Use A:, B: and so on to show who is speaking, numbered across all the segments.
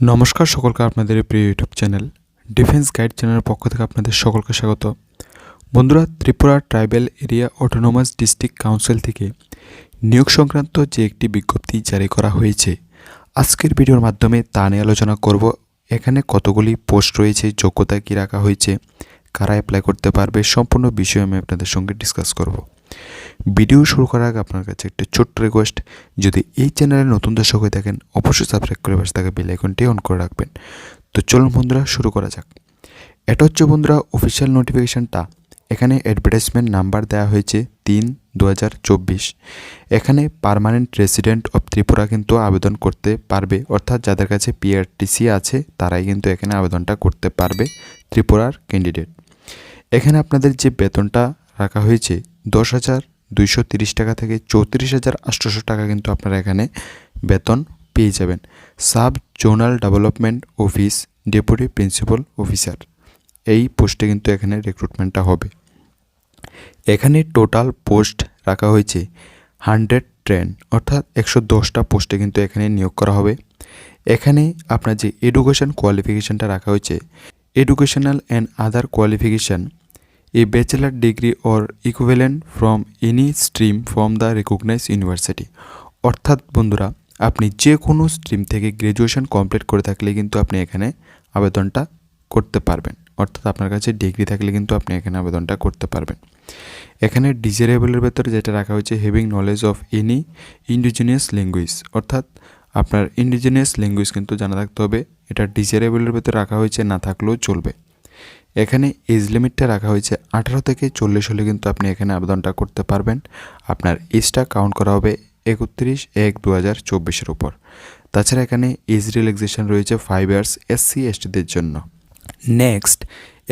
A: নমস্কার সকলকে আপনাদের প্রিয় ইউটিউব চ্যানেল ডিফেন্স গাইড চ্যানেলের পক্ষ থেকে আপনাদের সকলকে স্বাগত। বন্ধুরা, Tripura tribal area autonomous district council থেকে নিয়োগ সংক্রান্ত যে একটি বিজ্ঞপ্তি জারি করা হয়েছে, আজকের ভিডিওর মাধ্যমে তা নিয়ে আলোচনা করব। এখানে কতগুলি পোস্ট রয়েছে, যোগ্যতা কী রাখা হয়েছে, কারা অ্যাপ্লাই করতে পারবে, সম্পূর্ণ বিষয় আমি আপনাদের সঙ্গে ডিসকাস করব। ভিডিও শুরু করার আগে আপনার কাছে একটা ছোট্ট রিকোয়েস্ট যদি এই চ্যানেলে নতুন দর্শক হয়ে থাকেন, অবশ্যই সাবস্ক্রাইব করে পাশে থাকা বেল আইকনটি অন করে রাখবেন। তো চলুন বন্ধুরা, শুরু করা যাক। এটা হচ্ছে বন্ধুরা অফিসিয়াল নোটিফিকেশানটা এখানে অ্যাডভার্টাইজমেন্ট নাম্বার দেওয়া হয়েছে তিন দু এখানে পার্মানেন্ট রেসিডেন্ট অফ ত্রিপুরা কিন্তু আবেদন করতে পারবে। অর্থাৎ যাদের কাছে পিআরটিসি আছে, তারাই কিন্তু এখানে আবেদনটা করতে পারবে ত্রিপুরার ক্যান্ডিডেট এখানে আপনাদের যে বেতনটা রাখা হয়েছে দশ হাজার দুইশো তিরিশ টাকা থেকে চৌত্রিশ হাজার আটশোশো টাকা কিন্তু আপনারা এখানে বেতন পেয়ে যাবেন। Sub zonal development office, deputy principal officer. এই পোস্টে কিন্তু এখানে রিক্রুটমেন্টটা হবে। এখানে টোটাল পোস্ট রাখা হয়েছে হান্ড্রেড ট্রেন, অর্থাৎ একশো দশটা পোস্টে কিন্তু এখানে নিয়োগ করা হবে। এখানে আপনার যে এডুকেশন কোয়ালিফিকেশানটা রাখা হয়েছে, educational and other qualification a bachelor degree or equivalent from any stream from the recognise university অর্থাৎ বন্ধুরা, আপনি যে কোনো স্ট্রিম থেকে গ্র্যাজুয়েশন কমপ্লিট করে থাকলে কিন্তু আপনি এখানে আবেদনটা করতে পারবেন। অর্থাৎ আপনার কাছে ডিগ্রি থাকলে কিন্তু আপনি এখানে আবেদনটা করতে পারবেন। এখানে ডিজারেবলের ভেতরে যেটা রাখা হয়েছে having knowledge of any indigenous language অর্থাৎ আপনার ইন্ডিজিনিয়াস ল্যাঙ্গুয়েজ কিন্তু জানা থাকতে হবে। এটা ডিজারেবলের ভেতরে রাখা হয়েছে, না থাকলেও চলবে। এখানে এজ লিমিটটা রাখা হয়েছে আঠারো থেকে চল্লিশ হলে কিন্তু আপনি এখানে আবেদনটা করতে পারবেন। আপনার এজটা কাউন্ট করা হবে একত্রিশ এক দু হাজার চব্বিশের উপর। তাছাড়া এখানে এজ রিল্যাক্সেশন রয়েছে five years S C SC এসটিদের জন্য। নেক্সট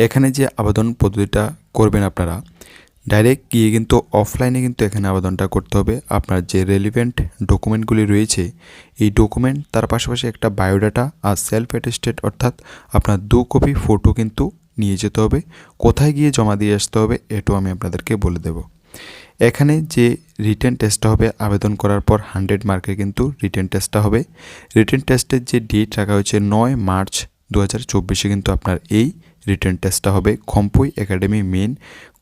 A: এখানে যে আবেদন পদ্ধতিটা করবেন আপনারা ডাইরেক্ট গিয়ে কিন্তু অফলাইনে কিন্তু এখানে আবেদনটা করতে হবে। আপনার যে রেলিভেন্ট ডকুমেন্টগুলি রয়েছে, এই ডকুমেন্ট তার পাশাপাশি একটা বায়োডাটা আর সেলফ অ্যাটেস্টেড অর্থাৎ আপনার দু কপি ফটো কিন্তু নিয়ে যেতে হবে, কোথায় গিয়ে জমা দিয়ে আসতে হবে এটাও আমি আপনাদেরকে বলে দেব। এখানে যে রিটেন টেস্টটা হবে, আবেদন করার পর হান্ড্রেড মার্কের কিন্তু রিটেন টেস্টটা হবে। রিটেন টেস্টের যে ডেট রাখা হয়েছে নয় মার্চ দু হাজার চব্বিশে কিন্তু আপনার এই রিটার্ন টেস্টটা হবে। Khumpui academy main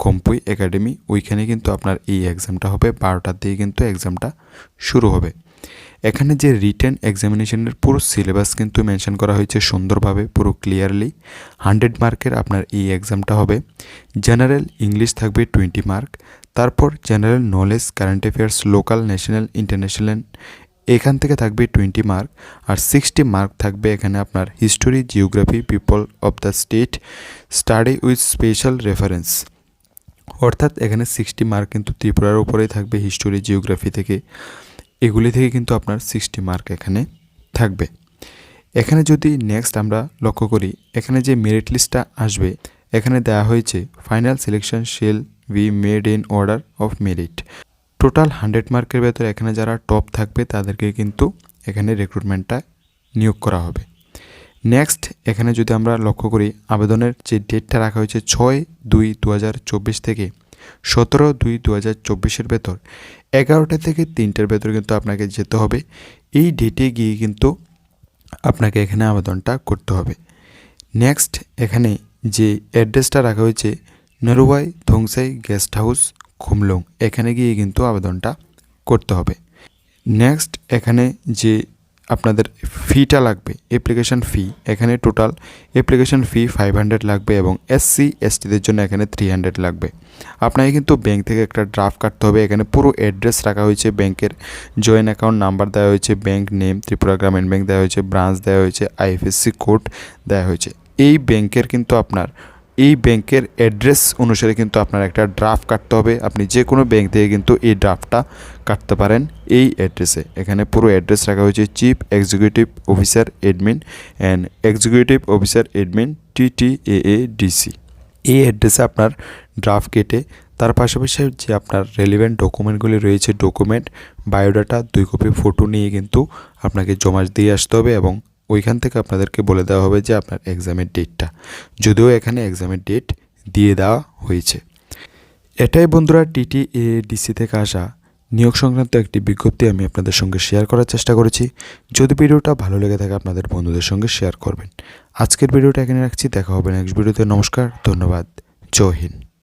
A: Khumpui academy ওইখানে কিন্তু আপনার এই এক্সামটা হবে, বারোটার দিকে কিন্তু এক্সামটা শুরু হবে। এখানে যে রিটেন এক্সামিনেশনের পুরো সিলেবাস কিন্তু মেনশন করা হয়েছে সুন্দরভাবে, পুরো ক্লিয়ারলি হান্ড্রেড মার্কের আপনার এই এক্সামটা হবে। জেনারেল ইংলিশ থাকবে টোয়েন্টি মার্ক তারপর general knowledge current affairs local national international এখান থেকে থাকবে টোয়েন্টি মার্ক আর সিক্সটি মার্ক থাকবে এখানে আপনার history geography people of the state study with special reference অর্থাৎ এখানে সিক্সটি মার্ক কিন্তু ত্রিপুরার উপরেই থাকবে হিস্টোরি জিওগ্রাফি থেকে। এগুলি থেকে কিন্তু আপনার সিক্সটি মার্ক এখানে থাকবে। এখানে যদি নেক্সট আমরা লক্ষ্য করি, এখানে যে মেরিট লিস্টটা আসবে, এখানে দেওয়া হয়েছে final selection shall be made in order of merit total hundred মার্কের ভেতরে এখানে যারা টপ থাকবে, তাদেরকে কিন্তু এখানে রিক্রুটমেন্টটা নিয়োগ করা হবে। নেক্সট এখানে যদি আমরা লক্ষ্য করি, আবেদনের যে ডেটটা রাখা হয়েছে, ছয় দুই দু থেকে সতেরো দুই দু হাজার চব্বিশের ভেতর। এগারোটা থেকে তিনটের ভেতর কিন্তু আপনাকে যেতে হবে। এই ডেটে গিয়ে কিন্তু আপনাকে এখানে আবেদনটা করতে হবে। নেক্সট এখানে যে অ্যাড্রেসটা রাখা হয়েছে নরুয়াই ধংসাই গেস্ট হাউস খুমলং। এখানে গিয়ে কিন্তু আবেদনটা করতে হবে। নেক্সট এখানে যে আপনাদের ফিটা লাগবে অ্যাপ্লিকেশন ফি এখানে total application fee five hundred লাগবে এবং এসসি এসটিদের জন্য এখানে থ্রি হান্ড্রেড লাগবে। আপনাকে কিন্তু ব্যাংক থেকে একটা ড্রাফট কাটতে হবে, এখানে পুরো অ্যাড্রেস রাখা হয়েছে ব্যাংকের জয়েন্ট অ্যাকাউন্ট নাম্বার দেওয়া হয়েছে ব্যাংক নেম ত্রিপুরা গ্রামীণ ব্যাংক দেওয়া হয়েছে ব্রাঞ্চ দেওয়া হয়েছে আইএফএসসি কোড দেওয়া হয়েছে। এই ব্যাংকের কিন্তু আপনার এই ব্যাংকের অ্যাড্রেস অনুসারে কিন্তু আপনার একটা ড্রাফট কাটতে হবে। আপনি যে কোনো ব্যাংক থেকে কিন্তু এই ড্রাফটটা কাটতে পারেন এই অ্যাড্রেসে এখানে পুরো অ্যাড্রেস রাখা হয়েছে chief executive officer admin and executive officer admin TTAA DC এই অ্যাড্রেসে আপনার ড্রাফট কেটে, তার পাশাপাশি যে আপনার রেলিভেন্ট ডকুমেন্টগুলি রয়েছে ডকুমেন্ট বায়োডাটা দুই কপি ফটো নিয়ে কিন্তু আপনাকে জমা দিয়ে আসতে হবে এবং ওইখান থেকে আপনাদেরকে বলে দেওয়া হবে যে আপনার এক্সামের ডেটটা যদিও এখানে এক্সামের ডেট দিয়ে দেওয়া হয়েছে। এটাই বন্ধুরা টিটি এ ডিসি থেকে আসা নিয়োগ সংক্রান্ত একটি বিজ্ঞপ্তি আমি আপনাদের সঙ্গে শেয়ার করার চেষ্টা করেছি। যদি ভিডিওটা ভালো লেগে থাকে, আপনাদের বন্ধুদের সঙ্গে শেয়ার করবেন। আজকের ভিডিওটা এখানে রাখছি। দেখা হবে নেক্সট ভিডিওতে। নমস্কার, ধন্যবাদ। জয় হিন্দ।